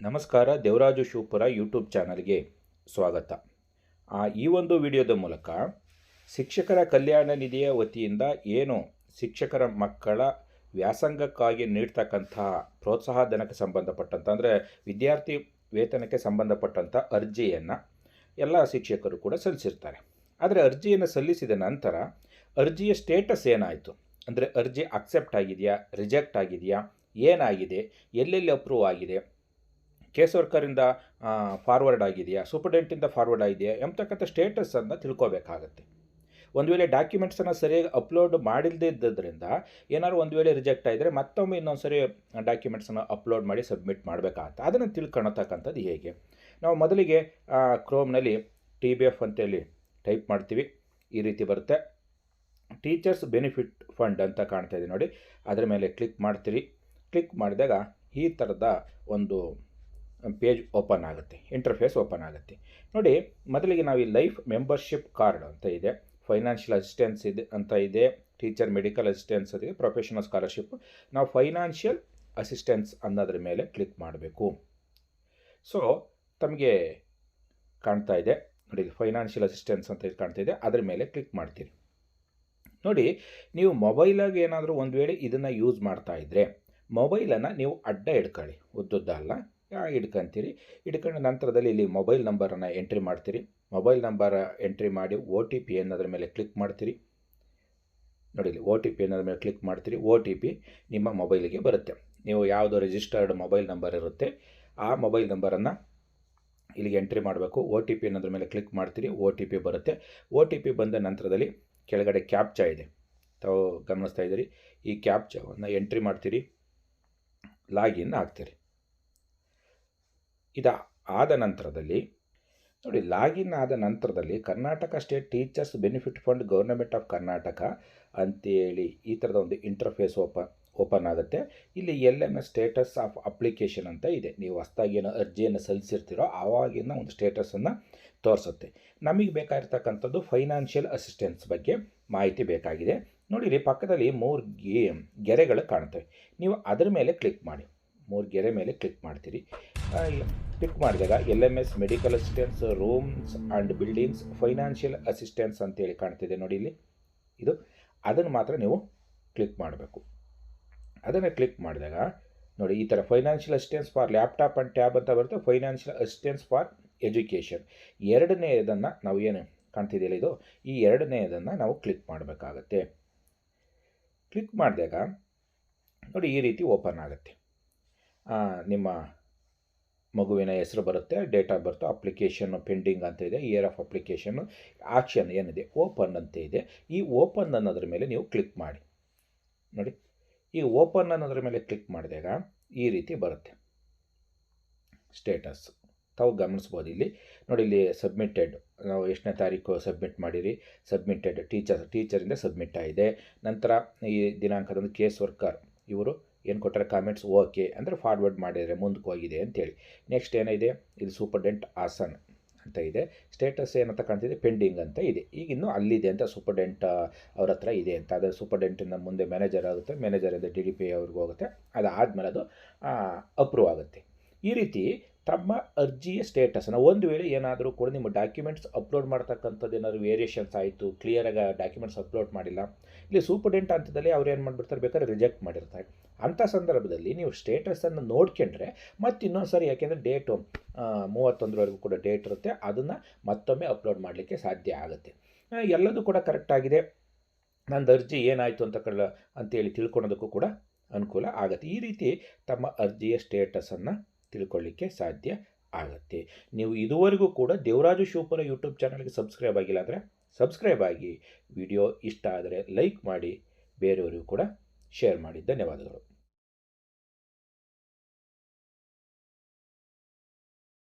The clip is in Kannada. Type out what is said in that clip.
ನಮಸ್ಕಾರ ದೇವರಾಜು ಶಿವಪುರ ಯೂಟ್ಯೂಬ್ ಚಾನಲ್ಗೆ ಸ್ವಾಗತ. ಆ, ಈ ಒಂದು ವಿಡಿಯೋದ ಮೂಲಕ ಶಿಕ್ಷಕರ ಕಲ್ಯಾಣ ನಿಧಿಯ ವತಿಯಿಂದ ಏನು ಶಿಕ್ಷಕರ ಮಕ್ಕಳ ವ್ಯಾಸಂಗಕ್ಕಾಗಿ ನೀಡ್ತಕ್ಕಂತಹ ಪ್ರೋತ್ಸಾಹಧನಕ್ಕೆ ಸಂಬಂಧಪಟ್ಟಂಥ ಅಂದರೆ ವಿದ್ಯಾರ್ಥಿ ವೇತನಕ್ಕೆ ಸಂಬಂಧಪಟ್ಟಂಥ ಅರ್ಜಿಯನ್ನು ಎಲ್ಲ ಶಿಕ್ಷಕರು ಕೂಡ ಸಲ್ಲಿಸಿರ್ತಾರೆ. ಆದರೆ ಅರ್ಜಿಯನ್ನು ಸಲ್ಲಿಸಿದ ನಂತರ ಅರ್ಜಿಯ ಸ್ಟೇಟಸ್ ಏನಾಯಿತು? ಅಂದರೆ ಅರ್ಜಿ ಅಕ್ಸೆಪ್ಟ್ ಆಗಿದೆಯಾ? ರಿಜೆಕ್ಟ್ ಆಗಿದೆಯಾ? ಏನಾಗಿದೆ? ಎಲ್ಲೆಲ್ಲಿ ಅಪ್ರೂವ್ ಆಗಿದೆ? ಕೇಸ್ ವರ್ಕರಿಂದ ಫಾರ್ವರ್ಡ್ ಆಗಿದೆಯಾ? ಸೂಪರ್ಡೆಂಟಿಂದ ಫಾರ್ವರ್ಡ್ ಆಗಿದೆಯಾ? ಎಂಬತಕ್ಕಂಥ ಸ್ಟೇಟಸನ್ನು ತಿಳ್ಕೋಬೇಕಾಗತ್ತೆ. ಒಂದು ವೇಳೆ ಡಾಕ್ಯುಮೆಂಟ್ಸನ್ನು ಸರಿಯಾಗಿ ಅಪ್ಲೋಡ್ ಮಾಡಿಲ್ಲದೇ ಇದ್ದದ್ರಿಂದ, ಏನಾದ್ರು ಒಂದು ವೇಳೆ ರಿಜೆಕ್ಟ್ ಆಗಿದ್ರೆ ಮತ್ತೊಮ್ಮೆ ಇನ್ನೊಂದು ಸರಿ ಡಾಕ್ಯುಮೆಂಟ್ಸನ್ನು ಅಪ್ಲೋಡ್ ಮಾಡಿ ಸಬ್ಮಿಟ್ ಮಾಡಬೇಕಾಗತ್ತೆ. ಅದನ್ನು ತಿಳ್ಕೊಳತಕ್ಕಂಥದ್ದು ಹೇಗೆ? ನಾವು ಮೊದಲಿಗೆ ಕ್ರೋಮ್ನಲ್ಲಿ ಟಿ ಬಿ ಎಫ್ ಅಂತೇಳಿ ಟೈಪ್ ಮಾಡ್ತೀವಿ. ಈ ರೀತಿ ಬರುತ್ತೆ. ಟೀಚರ್ಸ್ ಬೆನಿಫಿಟ್ ಫಂಡ್ ಅಂತ ಕಾಣ್ತಾ ಇದೆ ನೋಡಿ. ಅದರ ಮೇಲೆ ಕ್ಲಿಕ್ ಮಾಡ್ತೀರಿ. ಕ್ಲಿಕ್ ಮಾಡಿದಾಗ ಈ ಥರದ ಒಂದು ಪೇಜ್ ಓಪನ್ ಆಗುತ್ತೆ ಇಂಟರ್ಫೇಸ್ ಓಪನ್ ಆಗುತ್ತೆ. ನೋಡಿ, ಮೊದಲಿಗೆ ನಾವು ಈ ಲೈಫ್ ಮೆಂಬರ್ಶಿಪ್ ಕಾರ್ಡ್ ಅಂತ ಇದೆ ಫೈನಾನ್ಷಿಯಲ್ ಅಸಿಸ್ಟೆನ್ಸ್ ಇದೆ ಅಂತ ಇದೆ ಟೀಚರ್ ಮೆಡಿಕಲ್ ಅಸಿಸ್ಟೆನ್ಸ್ ಇದೆ ಪ್ರೊಫೆಷನಲ್ ಸ್ಕಾಲರ್ಶಿಪ್ ನಾವು ಫೈನಾನ್ಷಿಯಲ್ ಅಸಿಸ್ಟೆನ್ಸ್ ಅನ್ನೋದ್ರ ಮೇಲೆ ಕ್ಲಿಕ್ ಮಾಡಬೇಕು. ಸೊ ತಮಗೆ ಕಾಣ್ತಾ ಇದೆ, ನೋಡಿ ಫೈನಾನ್ಷಿಯಲ್ ಅಸಿಸ್ಟೆನ್ಸ್ ಅಂತ ಇದು ಕಾಣ್ತಾ ಇದೆ, ಅದರ ಮೇಲೆ ಕ್ಲಿಕ್ ಮಾಡ್ತೀರಿ. ನೋಡಿ, ನೀವು ಮೊಬೈಲಾಗಿ ಏನಾದರೂ ಒಂದು ವೇಳೆ ಇದನ್ನು ಯೂಸ್ ಮಾಡ್ತಾ ಇದ್ದರೆ ಮೊಬೈಲನ್ನು ನೀವು ಅಡ್ಡ ಇಡ್ಕೊಳ್ಳಿ ಉದ್ದುದ್ದ ಅಲ್ಲ. ಆ, ಇಡ್ಕೊಂತೀರಿ ಇಡ್ಕೊಂಡ ನಂತರದಲ್ಲಿ ಇಲ್ಲಿ ಮೊಬೈಲ್ ನಂಬರನ್ನು ಎಂಟ್ರಿ ಮಾಡ್ತೀರಿ. ಮೊಬೈಲ್ ನಂಬರ್ ಎಂಟ್ರಿ ಮಾಡಿ ಒ ಟಿ ಪಿ ಅನ್ನೋದ್ರ ಮೇಲೆ ಕ್ಲಿಕ್ ಮಾಡ್ತೀರಿ. ನೋಡಿ ಇಲ್ಲಿ ಒ ಟಿ ಪಿ ಅನ್ನೋದ್ರ ಮೇಲೆ ಕ್ಲಿಕ್ ಮಾಡ್ತೀರಿ. ಒ ಟಿ ಪಿ ನಿಮ್ಮ ಮೊಬೈಲಿಗೆ ಬರುತ್ತೆ. ನೀವು ಯಾವುದೋ ರಿಜಿಸ್ಟರ್ಡ್ ಮೊಬೈಲ್ ನಂಬರ್ ಇರುತ್ತೆ. ಆ ಮೊಬೈಲ್ ನಂಬರನ್ನು ಇಲ್ಲಿಗೆ ಎಂಟ್ರಿ ಮಾಡಬೇಕು. ಒ ಟಿ ಪಿ ಅನ್ನೋದ್ರ ಮೇಲೆ ಕ್ಲಿಕ್ ಮಾಡ್ತೀರಿ. ಒ ಟಿ ಪಿ ಬರುತ್ತೆ. ಒ ಟಿ ಪಿ ಬಂದ ನಂತರದಲ್ಲಿ ಕೆಳಗಡೆ ಕ್ಯಾಪ್ಚಾ ಇದೆ. ತಾವು ಗಮನಿಸ್ತಾ ಇದ್ದೀರಿ. ಈ ಕ್ಯಾಪ್ಚಾವನ್ನು ಎಂಟ್ರಿ ಮಾಡ್ತೀರಿ. ಲಾಗಿನ್ ಆಗ್ತೀರಿ. ಇದು ಆದ ನಂತರದಲ್ಲಿ, ನೋಡಿ ಲಾಗಿನ್ ಆದ ನಂತರದಲ್ಲಿ Karnataka state teachers benefit fund government of Karnataka ಅಂತೇಳಿ ಈ ಥರದ ಒಂದು ಇಂಟರ್ಫೇಸ್ ಓಪನ್ ಓಪನ್ ಆಗುತ್ತೆ. ಇಲ್ಲಿ L M S status of application ಅಂತ ಇದೆ. ನೀವು ಹೊಸ್ದಾಗಿ ಏನೋ ಅರ್ಜಿಯನ್ನು ಸಲ್ಲಿಸಿರ್ತೀರೋ ಆವಾಗಿನ ಒಂದು ಸ್ಟೇಟಸನ್ನು ತೋರಿಸುತ್ತೆ. ನಮಗೆ ಬೇಕಾಗಿರ್ತಕ್ಕಂಥದ್ದು ಫೈನಾನ್ಷಿಯಲ್ ಅಸಿಸ್ಟೆನ್ಸ್ ಬಗ್ಗೆ ಮಾಹಿತಿ ಬೇಕಾಗಿದೆ. ನೋಡಿರಿ ಪಕ್ಕದಲ್ಲಿ ಮೂರು ಗೆರೆಗಳು ಕಾಣ್ತವೆ. ನೀವು ಅದರ ಮೇಲೆ ಕ್ಲಿಕ್ ಮಾಡಿ. ಮೂರು ಗೆರೆ ಮೇಲೆ ಕ್ಲಿಕ್ ಮಾಡ್ತೀರಿ. ಕ್ಲಿಕ್ ಮಾಡಿದಾಗ L M S medical assistance rooms and buildings financial assistance ಅಂತೇಳಿ ಕಾಣ್ತಿದೆ ನೋಡಿ ಇಲ್ಲಿ. ಇದು ಅದನ್ನು ಮಾತ್ರ ನೀವು ಕ್ಲಿಕ್ ಮಾಡಬೇಕು. ಅದನ್ನು ಕ್ಲಿಕ್ ಮಾಡಿದಾಗ ನೋಡಿ ಈ ಥರ financial assistance for laptop and tab ಅಂತ ಬರುತ್ತೆ. ಫೈನಾನ್ಷಿಯಲ್ ಅಸಿಸ್ಟೆನ್ಸ್ ಫಾರ್ ಎಜುಕೇಷನ್ ಎರಡನೆಯದನ್ನು ನಾವು ಏನು ಕಾಣ್ತಿದೆಯಲ್ಲ ಇದು? ಈ ಎರಡನೆಯದನ್ನು ನಾವು ಕ್ಲಿಕ್ ಮಾಡಬೇಕಾಗತ್ತೆ. ಕ್ಲಿಕ್ ಮಾಡಿದಾಗ ನೋಡಿ ಈ ರೀತಿ ಓಪನ್ ಆಗುತ್ತೆ. ನಿಮ್ಮ ಮಗುವಿನ ಹೆಸರು ಬರುತ್ತೆ date of birth application pending ಅಂತ ಇದೆ ಇಯರ್ ಆಫ್ ಅಪ್ಲಿಕೇಶನ್ ಆಕ್ಷನ್ ಏನಿದೆ ಓಪನ್ ಅಂತ ಇದೆ. ಈ ಓಪನ್ ಅನ್ನೋದ್ರ ಮೇಲೆ ನೀವು ಕ್ಲಿಕ್ ಮಾಡಿ. ನೋಡಿ, ಈ ಓಪನ್ ಅನ್ನೋದ್ರ ಮೇಲೆ ಕ್ಲಿಕ್ ಮಾಡಿದಾಗ ಈ ರೀತಿ ಬರುತ್ತೆ. ಸ್ಟೇಟಸ್ ತಾವು ಗಮನಿಸ್ಬೋದು ಇಲ್ಲಿ. ನೋಡಿ, ಇಲ್ಲಿ ಸಬ್ಮಿಟೆಡ್ ನಾವು ಎಷ್ಟನೇ ತಾರೀಕು ಸಬ್ಮಿಟ್ ಮಾಡಿರಿ? ಸಬ್ಮಿಟೆಡ್ ಟೀಚರ್ ಟೀಚರಿಂದ ಸಬ್ಮಿಟ್ ಆಗಿದೆ. ನಂತರ ಈ ದಿನಾಂಕದಂದು ಕೇಸ್ ವರ್ಕರ್ ಇವರು ಏನು ಕೊಟ್ಟರೆ ಕಾಮೆಂಟ್ಸ್ ಓಕೆ ಅಂದರೆ ಫಾರ್ವರ್ಡ್ ಮಾಡಿದರೆ ಮುಂದಕ್ಕೆ ಹೋಗಿದೆ ಅಂತೇಳಿ. ನೆಕ್ಸ್ಟ್ ಏನಿದೆ? ಇದು ಸೂಪರ್ಡೆಂಟ್ ಆಸನ್ ಅಂತ ಇದೆ. ಸ್ಟೇಟಸ್ ಏನಂತ ಕಾಣ್ತಿದೆ? ಪೆಂಡಿಂಗ್ ಅಂತ ಇದೆ. ಈಗ ಇನ್ನೂ ಅಲ್ಲಿದೆ ಅಂತ ಸೂಪರ್ಡೆಂಟ್ ಅವ್ರ ಹತ್ರ ಇದೆ ಅಂತ. ಅದು ಸೂಪರ್ಡೆಂಟಿನ ಮುಂದೆ ಮ್ಯಾನೇಜರ್ ಆಗುತ್ತೆ. ಮ್ಯಾನೇಜರಿಂದ ಡಿ ಡಿ ಪಿ ಅವ್ರಿಗೆ ಹೋಗುತ್ತೆ. ಅದಾದಮೇಲೆ ಅದು ಅಪ್ರೂವ್ ಆಗುತ್ತೆ. ಈ ರೀತಿ ತಮ್ಮ ಅರ್ಜಿಯ ಸ್ಟೇಟಸನ್ನು ಒಂದು ವೇಳೆ ಏನಾದರೂ ಕೂಡ ನಿಮ್ಮ ಡಾಕ್ಯುಮೆಂಟ್ಸ್ ಅಪ್ಲೋಡ್ ಮಾಡ್ತಕ್ಕಂಥದ್ದು ಏನಾದರೂ ವೇರಿಯೇಷನ್ಸ್ ಆಯಿತು ಕ್ಲಿಯರಾಗಿ ಡಾಕ್ಯುಮೆಂಟ್ಸ್ ಅಪ್ಲೋಡ್ ಮಾಡಿಲ್ಲ, ಇಲ್ಲಿ ಸೂಪರ್ಡೆಂಟ್ ಹಂತದಲ್ಲಿ ಅವ್ರು ಏನು ಮಾಡಿಬಿಡ್ತಾರೆ, ಬೇಕಾದ್ರೆ ರಿಜೆಕ್ಟ್ ಮಾಡಿರ್ತಾರೆ. ಅಂಥ ಸಂದರ್ಭದಲ್ಲಿ ನೀವು ಸ್ಟೇಟಸನ್ನು ನೋಡ್ಕೊಂಡ್ರೆ ಮತ್ತೆ ಇನ್ನೊಂದು ಸರಿ ಯಾಕೆಂದರೆ ಡೇಟು ಮೂವತ್ತೊಂದರವರೆಗೂ ಕೂಡ ಡೇಟ್ ಇರುತ್ತೆ, ಅದನ್ನು ಮತ್ತೊಮ್ಮೆ ಅಪ್ಲೋಡ್ ಮಾಡಲಿಕ್ಕೆ ಸಾಧ್ಯ ಆಗುತ್ತೆ. ಎಲ್ಲದೂ ಕೂಡ ಕರೆಕ್ಟಾಗಿದೆ ನಂದು ಅರ್ಜಿ ಏನಾಯಿತು ಅಂತ ಕಳ್ಳ, ಅಂತೇಳಿ ತಿಳ್ಕೊಳೋದಕ್ಕೂ ಕೂಡ ಅನುಕೂಲ ಆಗುತ್ತೆ. ಈ ರೀತಿ ತಮ್ಮ ಅರ್ಜಿಯ ಸ್ಟೇಟಸನ್ನು ತಿಳ್ಕೊಳ್ಳಿಕ್ಕೆ ಸಾಧ್ಯ ಆಗುತ್ತೆ. ನೀವು ಇದುವರೆಗೂ ಕೂಡ ದೇವರಾಜು ಶಿವಪುರ ಯೂಟ್ಯೂಬ್ ಚಾನಲ್ಗೆ ಸಬ್ಸ್ಕ್ರೈಬ್ ಆಗಿಲ್ಲ ಅಂದರೆ ಸಬ್ಸ್ಕ್ರೈಬ್ ಆಗಿ. ವಿಡಿಯೋ ಇಷ್ಟ ಆದರೆ ಲೈಕ್ ಮಾಡಿ, ಬೇರೆಯವರಿಗೂ ಕೂಡ ಶೇರ್ ಮಾಡಿ. ಧನ್ಯವಾದಗಳು.